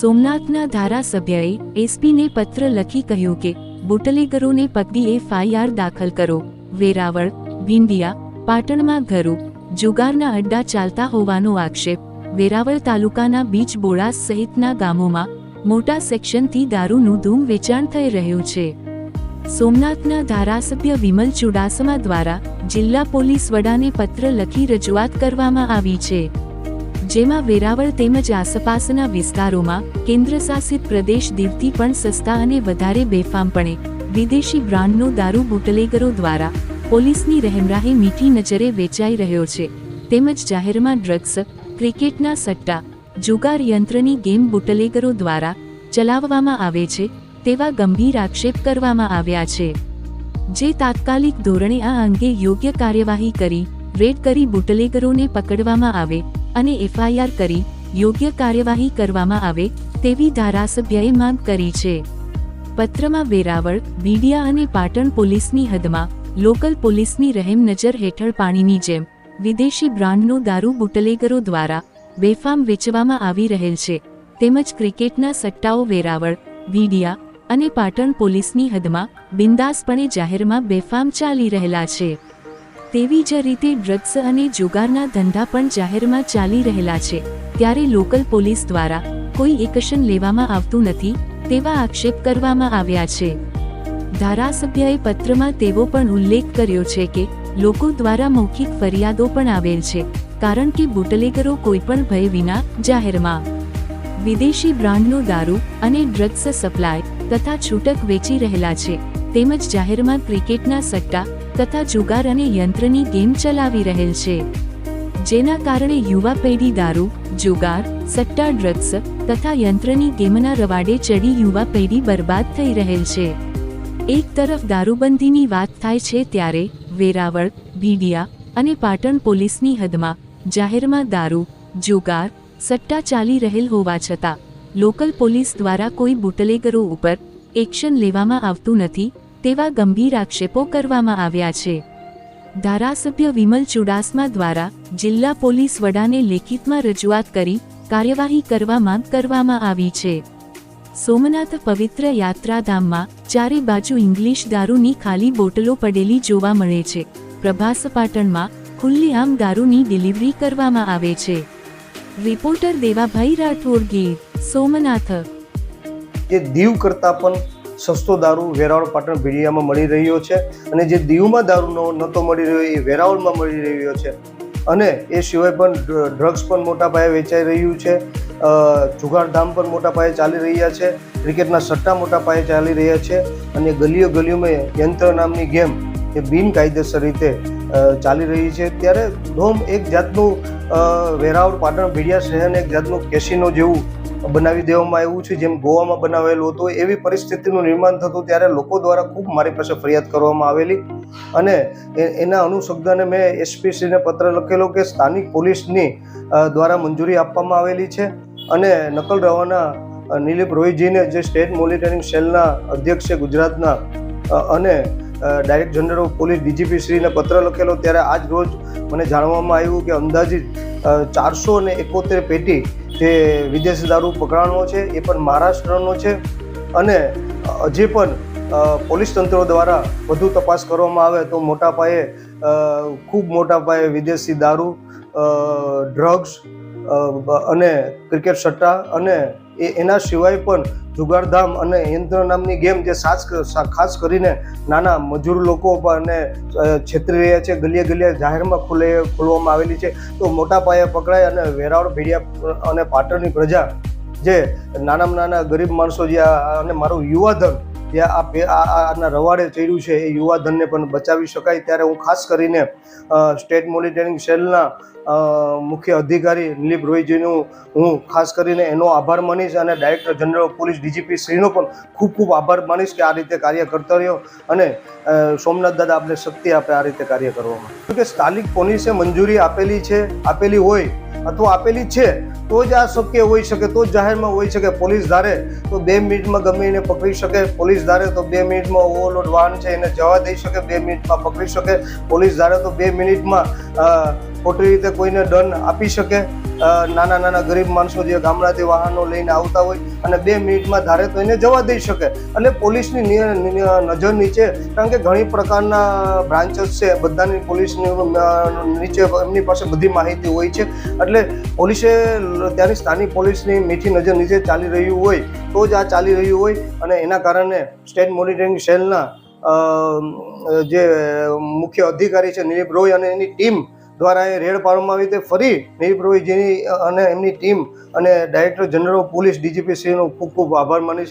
સોમનાથના ધારાસભ્યએ એસપીને પત્ર લખી કહ્યું કે, બુટલેગરોને પકડી એફઆઈઆર દાખલ કરો. વેરાવળ, ભીંડિયા, પાટણમાં ઘરો. જુગારના અડ્ડા ચાલતા હોવાનો આક્ષેપ. વેરાવળ તાલુકાના બીચ બોળાસ સહિતના ગામોમાં મોટા સેક્શનથી દારૂનું ધૂમ વેચાણ થઈ રહ્યું છે. સોમનાથના ધારાસભ્ય વિમલ ચુડાસમા દ્વારા જિલ્લા પોલીસ વડાને પત્ર લખી રજૂઆત કરવામાં આવી છે. જેમાં વેરાવળ તેમજ આસપાસના વિસ્તારોમાં કેન્દ્રશાસિત પ્રદેશ દીવથી પણ સસ્તા અને વધારે બેફામપણે વિદેશી બ્રાન્ડનો દારૂ બુટલેગરો દ્વારા પોલીસની રહેમરાહે મીઠી નજરે વેચાઈ રહ્યો છે. તેમજ જાહેરમાં ડ્રગ્સ, ક્રિકેટના સટ્ટા, જુગાર યંત્રની ગેમ બુટલેગરો દ્વારા ચલાવવામાં આવે છે તેવા ગંભીર આક્ષેપ કરવામાં આવ્યા છે. જે તાત્કાલિક ધોરણે આ અંગે યોગ્ય કાર્યવાહી કરી, રેડ કરી બુટલેગરોને પકડવામાં આવે અને એફઆઈઆર કરી યોગ્ય કાર્યવાહી કરવામાં આવે તેવી ધારાસભ્યએ માંગ કરી છે. પત્રમાં વેરાવળ બીડિયા અને પાટણ પોલીસની હદમાં લોકલ પોલીસની રહેમ નજર હેઠળ પાણીની જેમ વિદેશી બ્રાન્ડનો દારૂ બુટલેગરો દ્વારા બેફામ વેચવામાં આવી રહેલ છે. તેમજ ક્રિકેટના સટ્ટાઓ વેરાવળ બીડિયા અને પાટણ પોલીસની હદમાં બિંદાસપણે જાહેરમાં બેફામ ચાલી રહેલા છે. તેવી જ રીતે ડ્રગ્સ અને જુગારના ધંધા પણ જાહેરમાં ચાલી રહેલા છે. ત્યારે લોકલ પોલીસ દ્વારા કોઈ એક્શન લેવામાં આવતું નથી, તેવા આક્ષેપ કરવામાં આવ્યા છે. ધારાસભ્યએ પત્રમાં તેવો પણ ઉલ્લેખ કર્યો છે કે, લોકો દ્વારા મૌખિક ફરિયાદો પણ આવેલ છે, કારણ કે બુટલેગરો કોઈપણ ભય વિના જાહેરમાં વિદેશી બ્રાન્ડનો દારૂ અને ડ્રગ્સ સપ્લાય તથા છૂટક વેચી રહેલા છે. તેમજ જાહેરમાં ક્રિકેટના સટ્ટા તથા જુગાર અને યંત્રની ગેમ ચલાવી રહેલ છે. જેના કારણે યુવા પેઢી દારૂ, જુગાર, સટ્ટા, ડ્રગ્સ તથા યંત્રની ગેમના રવાડે ચડી યુવા પેઢી બરબાદ થઈ રહેલ છે. એક તરફ દારૂબંધીની વાત થાય છે ત્યારે વેરાવળ, ભીડિયા અને પાટણ પોલીસની હદમાં જાહેરમાં દારૂ, જુગાર, સટ્ટા ચાલી રહેલ હોવા છતાં લોકલ પોલીસ દ્વારા કોઈ બુટલેગરો ઉપર એક્શન લેવામાં આવતું નથી તેવા ગંભીર આક્ષેપો કરવામાં આવ્યા છે. ધારાસભ્ય વિમલ ચુડાસમા દ્વારા જિલ્લા પોલીસ વડાને લેખિતમાં રજૂઆત કરી કાર્યવાહી કરવા માંગ કરવામાં આવી છે. સોમનાથ પવિત્ર યાત્રાધામમાં ચારે બાજુ ઇંગ્લિશ દારૂની ખાલી બોટલો પડેલી જોવા મળે છે. પ્રભાસ પાટણમાં ખુલ્લીઆમ દારૂની ડિલિવરી કરવામાં આવે છે. રિપોર્ટર દેવાભાઈ રાઠોડ ગીર સોમનાથ. જે દીવ કરતાં પણ સસ્તો દારૂ વેરાવળ પાટણ ભીડિયામાં મળી રહ્યો છે અને જે દીવમાં દારૂ નહોતો મળી રહ્યો, એ વેરાવળમાં મળી રહ્યો છે. અને એ સિવાય પણ ડ્રગ્સ પણ મોટા પાયે વેચાઈ રહ્યું છે. જુગારધામ પણ મોટા પાયે ચાલી રહ્યા છે. ક્રિકેટના સટ્ટા મોટા પાયે ચાલી રહ્યા છે. અને ગલીઓ ગલીઓમાં યંત્ર નામની ગેમ એ બિનકાયદેસર રીતે ચાલી રહી છે. ત્યારે ધોમ એક જાતનું વેરાવળ પાટણ ભીડિયા શહેરને એક જાતનું કેસિનો જેવું બનાવી દેવામાં આવ્યું છે, જેમ ગોવામાં બનાવેલું હતું, એવી પરિસ્થિતિનું નિર્માણ થતું ત્યારે લોકો દ્વારા ખૂબ મારી પાસે ફરિયાદ કરવામાં આવેલી. અને એના અનુસંધાને મેં એસપીસીને પત્ર લખેલો કે સ્થાનિક પોલીસની દ્વારા મંજૂરી આપવામાં આવેલી છે. અને નકલ રવાના નિલીપ રોયજીને જે સ્ટેટ મોનિટરિંગ સેલના અધ્યક્ષ છે ગુજરાતના અને direct general of police DGP શ્રીને પત્ર લખેલો ત્યારે આજ રોજ મને જાણવામાં આવ્યું કે અંદાજિત ચારસો ને એકોતેર પેટી જે વિદેશી દારૂ પકડાણો છે, એ પણ મહારાષ્ટ્રનો છે અને હજી પણ પોલીસ તંત્ર દ્વારા વધુ તપાસ કરવામાં આવે તો મોટા પાયે ખૂબ મોટા પાયે વિદેશી દારૂ ડ્રગ્સ અને ક્રિકેટ સટ્ટા અને એ એના સિવાય પણ જુગારધામ અને યંત્ર નામની ગેમ જે ખાસ કરીને નાના મજૂર લોકો અને છેતરી રહ્યા છે, ગલીએ ગલીએ જાહેરમાં ખુલે, ખોલવામાં આવેલી છે. તો મોટા પાયે પકડાય અને વેરાવળ ભેડિયા અને પાટણની પ્રજા જે નાનામાં નાના ગરીબ માણસો જે અને મારું યુવાધન જે આ આના રવાડે ચડ્યું છે એ યુવાધનને પણ બચાવી શકાય. ત્યારે હું ખાસ કરીને સ્ટેટ મોનિટરિંગ સેલના મુખ્ય અધિકારી નિલીપ રોયજીનું હું ખાસ કરીને એનો આભાર માનીશ અને ડાયરેક્ટર જનરલ પોલીસ ડીજીપી શ્રીનો પણ ખૂબ ખૂબ આભાર માનીશ કે આ રીતે કાર્ય કરતા રહ્યો અને સોમનાથ દાદા આપણે શક્તિ આપે આ રીતે કાર્ય કરવામાં. કે સ્થાનિક પોલીસે મંજૂરી આપેલી છે, આપેલી હોય અથવા આપેલી છે તો જ આ શક્ય હોઈ શકે, તો જાહેરમાં હોઈ શકે પોલીસ ધારે. તો બે મિનિટમાં ગમે એને પકડી શકે, પોલીસ ધારે તો બે મિનિટમાં ઓવરલોડ વાહન છે એને જવા દઈ શકે, બે મિનિટમાં પકડી શકે, પોલીસ ધારે તો બે મિનિટમાં ખોટી રીતે કોઈને દંડ આપી શકે નાના નાના ગરીબ માણસો જે ગામડાથી વાહનો લઈને આવતા હોય અને બે મિનિટમાં ધારે તો એને જવા દઈ શકે. એટલે પોલીસની નજર નીચે, કારણ કે ઘણી પ્રકારના બ્રાન્ચસ છે, બધાની પોલીસની નીચે એમની પાસે બધી માહિતી હોય છે. એટલે પોલીસે ત્યારે સ્થાનિક પોલીસની મીઠી નજર નીચે ચાલી રહ્યું હોય, તો જ આ ચાલી રહ્યું હોય. અને એના કારણે સ્ટેટ મોનિટરિંગ સેલના જે મુખ્ય અધિકારી છે નિલીપ રોય અને એની ટીમ દ્વારા એ રેડ પાડવામાં આવી તે ફરી નિલીપ રોયજીની અને એમની ટીમ અને ડાયરેક્ટર જનરલ ઓફ પોલીસ ડીજીપીસીનો ખૂબ ખૂબ આભાર માની